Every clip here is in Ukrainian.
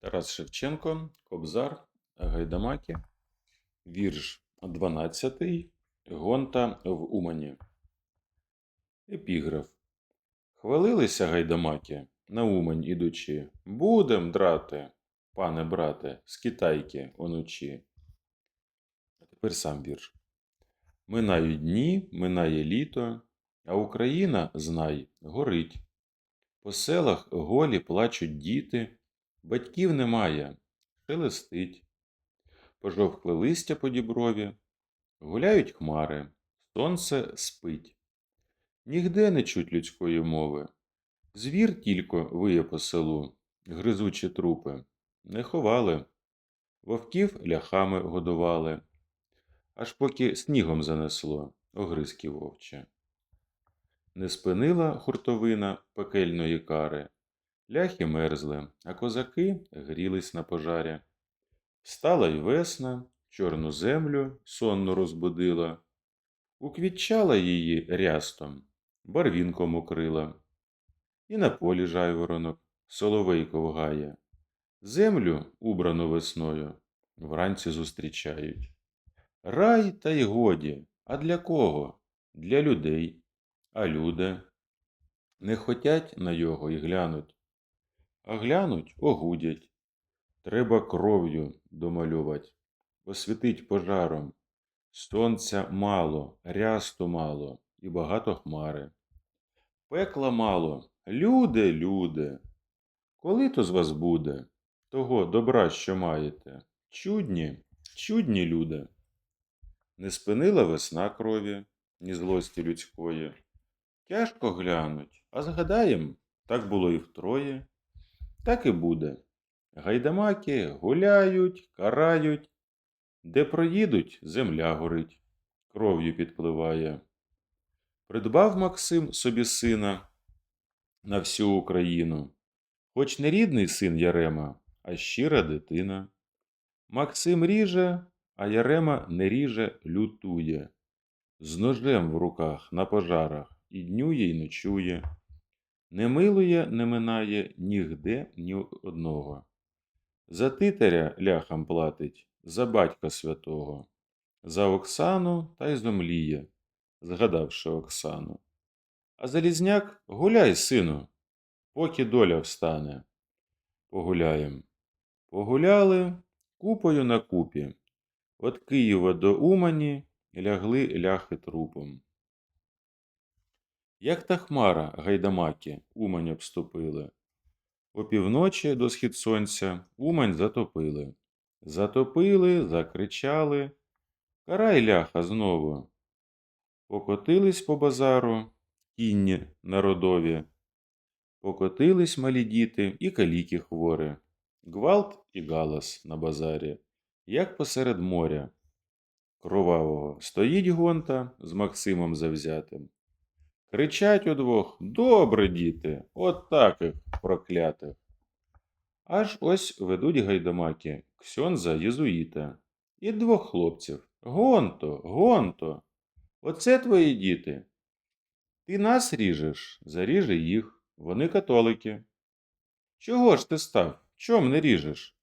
Тарас Шевченко, Кобзар, Гайдамаки, вірш 12. Гонта в Умані. Епіграф. Хвалилися гайдамаки, на Умань ідучи. Будем драти, пане брате, з китайки оночі. А тепер сам вірш. Минають дні, минає літо, а Україна, знай, горить. По селах голі плачуть діти, батьків немає, шелестить. Пожовкли листя по діброві, гуляють хмари, сонце спить. Нігде не чуть людської мови. Звір тільки виє по селу, гризучі трупи, не ховали, вовків ляхами годували, аж поки снігом занесло огризки вовче. Не спинила хуртовина пекельної кари, ляхи мерзли, а козаки грілись на пожарі. Встала й весна, чорну землю сонно розбудила, уквітчала її рястом, барвінком укрила. І на полі жайворонок соловейко вгає. Землю, убрану весною, вранці зустрічають. Рай та й годі, а для кого? Для людей. А люди не хотять на його й глянуть, а глянуть огудять. Треба кров'ю домалювать, освітить пожаром. Сонця мало, рясту мало і багато хмари. Пекла мало, люди, люди. Коли то з вас буде того добра, що маєте? Чудні, чудні люди. Не спинила весна крові, ні злості людської. Тяжко глянуть, а згадаєм, так було і втроє. Так і буде. Гайдамаки гуляють, карають, де проїдуть, земля горить, кров'ю підпливає. Придбав Максим собі сина на всю Україну, хоч не рідний син Ярема, а щира дитина. Максим ріже, а Ярема не ріже, лютує, з ножем в руках на пожарах і днює, й ночує. Не милує, не минає нігде ні одного. За титаря ляхам платить, за батька святого, за Оксану та й зомліє, згадавши Оксану. А Залізняк гуляй, сину, поки доля встане. Погуляєм. Погуляли купою на купі. От Києва до Умані лягли ляхи трупом. Як та хмара гайдамаки Умань обступили. Опівночі до схід сонця Умань затопили. Затопили, закричали. Карай ляха знову. Покотились по базару кінні народові. Покотились малі діти і каліки хворі. Гвалт і галас на базарі, як посеред моря. Кровавого стоїть гонта з Максимом завзятим. Кричать удвох Добре, діти, от так їх проклятих. Аж ось ведуть гайдамаки Ксьонза Єзуїта і двох хлопців. Гонто, гонто. Оце твої діти. Ти нас ріжеш, заріже їх, вони католики. Чого ж ти став? Чом не ріжеш?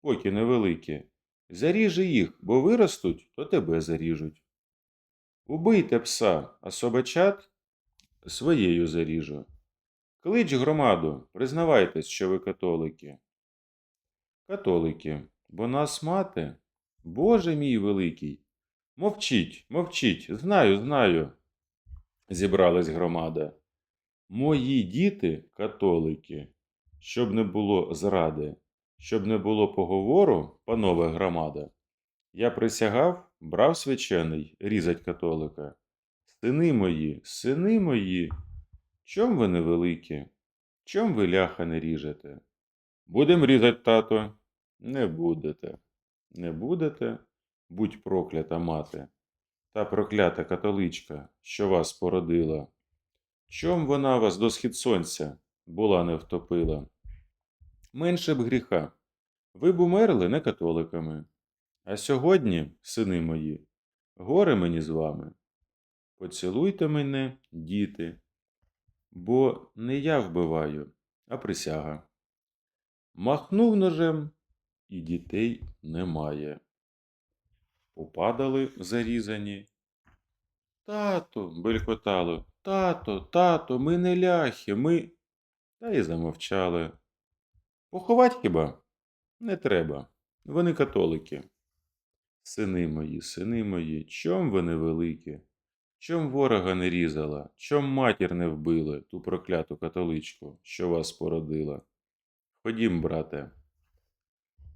Поки невеликі. Заріжи їх, бо виростуть, то тебе заріжуть. Убийте пса, а собачат своєю заріжу. Клич громаду, признавайтесь, що ви католики. Католики, бо нас мати, Боже мій великий. Мовчіть, мовчіть, знаю, знаю. Зібралась громада. Мої діти католики, щоб не було зради, щоб не було поговору, панове громада. Я присягав, брав свячений різать католика. Сини мої, сини мої, чом ви невеликі? Чом ви ляха не ріжете? Будем різать, тато. Не будете. Не будете, будь проклята мати, та проклята католичка, що вас породила. Чом вона вас до схід сонця була не втопила? Менше б гріха. Ви б умерли не католиками. А сьогодні, сини мої, горе мені з вами. Поцілуйте мене, діти, бо не я вбиваю, а присяга. Махнув ножем, і дітей немає. Попадали зарізані. Тато, белькотало, тато, тато, ми не ляхи, ми. Та й замовчали. Поховать хіба? Не треба. Вони католики. Сини мої, сини мої, чом ви невеликі? Чом ворога не різала? Чом матір не вбили, ту прокляту католичку, що вас породила? Ходім, брате.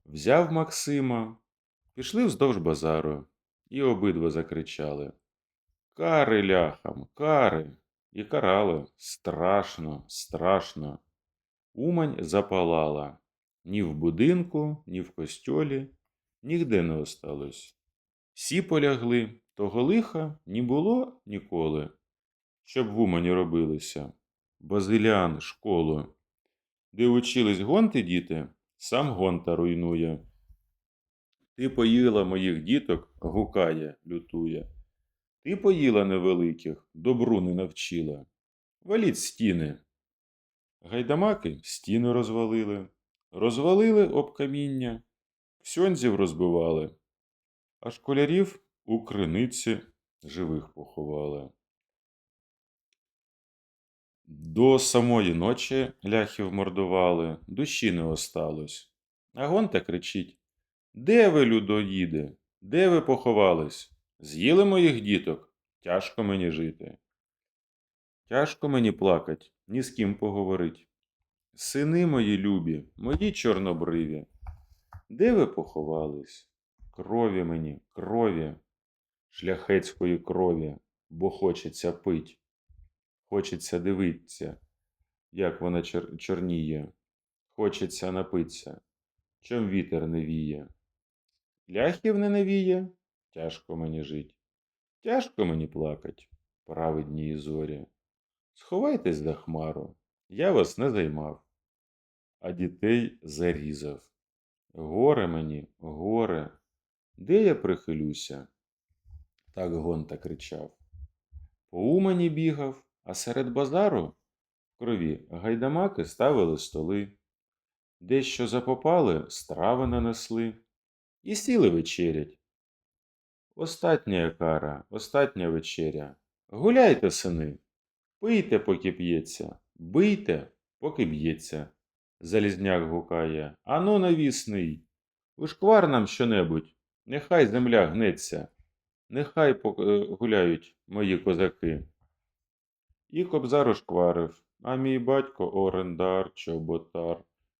Взяв Максима, пішли вздовж базару, і обидва закричали. Кари ляхам, кари. І карали. Страшно, страшно. Умань запалала. Ні в будинку, ні в костьолі, нігде не осталось. Всі полягли, того лиха ні було ніколи. Щоб в Умані робилися. Базиліан школу. Де учились гонти діти, сам гонта руйнує. Ти поїла моїх діток, гукає, лютує. Ти поїла невеликих, добру не навчила. Валіть стіни. Гайдамаки стіни розвалили, розвалили об каміння, ксьонзів розбивали, а школярів у криниці живих поховали. До самої ночі ляхів мордували, душі не осталось. А гонта кричить: Де ви, людоїди? Де ви поховались? З'їли моїх діток? Тяжко мені жити. Тяжко мені плакать, ні з ким поговорить. Сини мої любі, мої чорнобриві, де ви поховались? Крові мені, крові, шляхетської крові, бо хочеться пить. Хочеться дивитися, як вона чор- чорніє. Хочеться напитися, чом вітер не віє. Ляхів не навіє, тяжко мені жить. Тяжко мені плакать, праведні і зорі. Сховайтесь за хмару, я вас не займав, а дітей зарізав. Горе мені, горе, де я прихилюся? Так Гонта кричав. По Умані бігав, а серед базару в крові гайдамаки ставили столи. Дещо запопали, страви нанесли і сіли вечерять. Остатня кара, остатня вечеря. Гуляйте, сини, пийте, поки п'ється, бийте, поки б'ється. Залізняк гукає. Ану, навісний, ушквар нам щонебудь, нехай земля гнеться, нехай е, гуляють мої козаки. І кобзар ушкварив, а мій батько орендар, чоботар,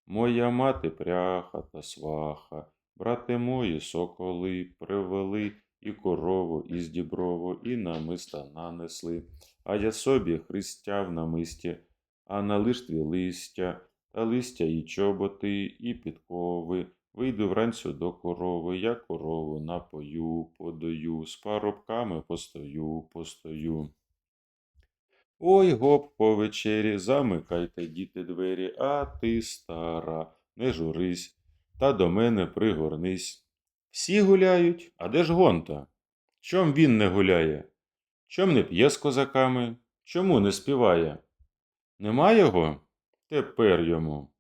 моя мати пряха та сваха, брати мої соколи привели і корову із діброву, і намиста нанесли, а я собі христяв на мисті, а на лиштві листя, та листя і чоботи, і підкови. Вийду вранцю до корови, я корову напою, подаю, з парубками постою, постою. Ой, гоп, по вечері, замикайте, діти, двері, а ти, стара, не журись, та до мене пригорнись. Всі гуляють, а де ж гонта? Чом він не гуляє? Чом не п'є з козаками? Чому не співає? Нема його? Тепер йому.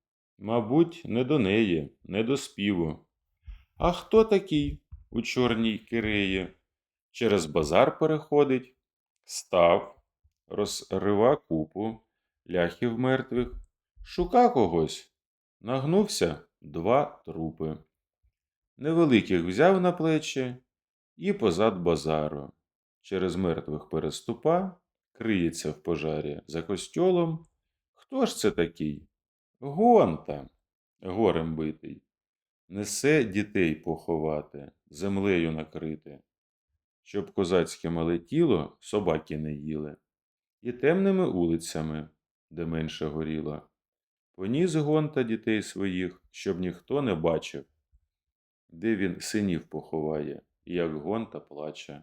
Мабуть, не до неї, не до співу. А хто такий у чорній киреї? Через базар переходить, став, розрива купу ляхів мертвих, шука когось, нагнувся два трупи. Невеликих взяв на плечі і позад базару. Через мертвих переступа, криється в пожарі за костьолом. Хто ж це такий? Гонта, горем битий. Несе дітей поховати, землею накрити, щоб козацьке мале тіло собаки не їли, і темними улицями, де менше горіло. Поніс гонта дітей своїх, щоб ніхто не бачив, де він синів поховає, як гонта плаче.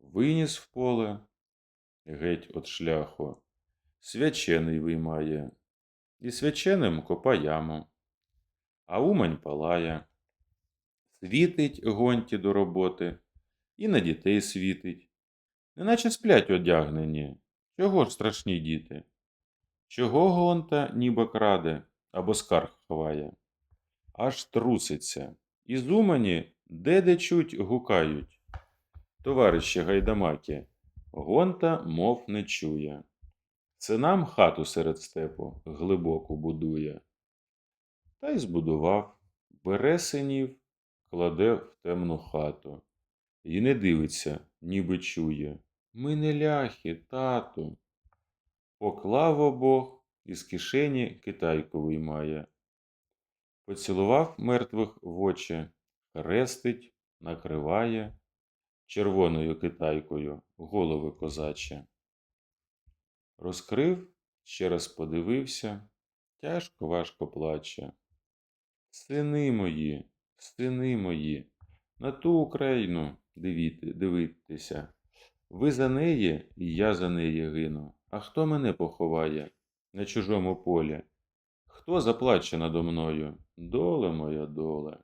Виніс в поле, геть от шляху, свячений виймає, і свяченим копа яму, а умань палає. Світить гонті до роботи, і на дітей світить, неначе сплять одягнені. Чого ж страшні діти? Чого гонта ніби краде, або скарг ховає. Аж труситься. І зумані де де чуть гукають. Товариші гайдамаки, гонта мов не чує. Це нам хату серед степу глибоку будує. Та й збудував, бере синів, кладе в темну хату. І не дивиться, ніби чує. Ми не ляхи, тату. Поклав обох, із кишені китайку виймає. Поцілував мертвих в очі, хрестить, накриває червоною китайкою голови козачі. Розкрив, ще раз подивився, тяжко важко плаче. Сини мої, сини мої, на ту Україну дивіти. Ви за неї, і я за неї гину. А хто мене поховає на чужому полі? Хто заплаче надо мною? Доле моя доле.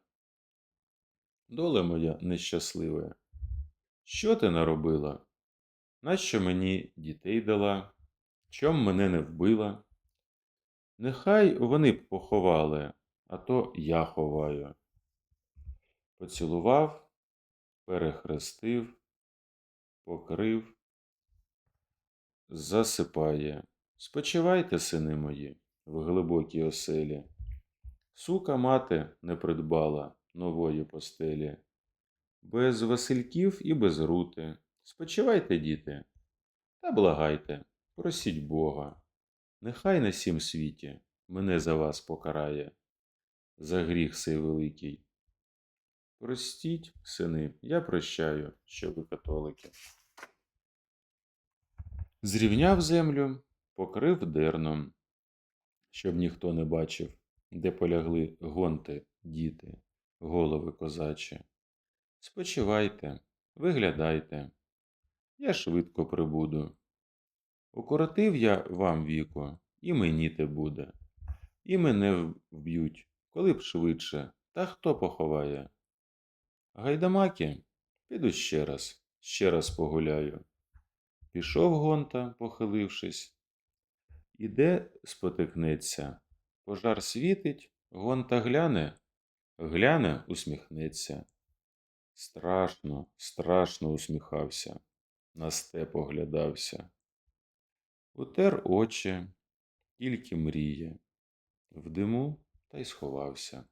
Доле моя нещаслива. Що ти наробила? Нащо мені дітей дала? Чом мене не вбила? Нехай вони б поховали, а то я ховаю. Поцілував, перехрестив, покрив, засипає. Спочивайте, сини мої, в глибокій оселі. Сука мати не придбала нової постелі. Без Васильків і без рути. Спочивайте, діти, та благайте, просіть Бога. Нехай на сім світі мене за вас покарає, за гріх сей великий. Простіть, сини, я прощаю, що ви католики. Зрівняв землю, покрив дерном, щоб ніхто не бачив, де полягли гонти, діти, голови козачі. Спочивайте, виглядайте, я швидко прибуду. Укоротив я вам віку, і мені те буде. І мене вб'ють, коли б швидше, та хто поховає. Гайдамаки, піду ще раз, ще раз погуляю. Пішов гонта, похилившись. Іде, спотикнеться. Пожар світить, гонта гляне, гляне, усміхнеться. Страшно, страшно усміхався, на степ оглядався. Утер очі, тільки мріє, в диму та й сховався.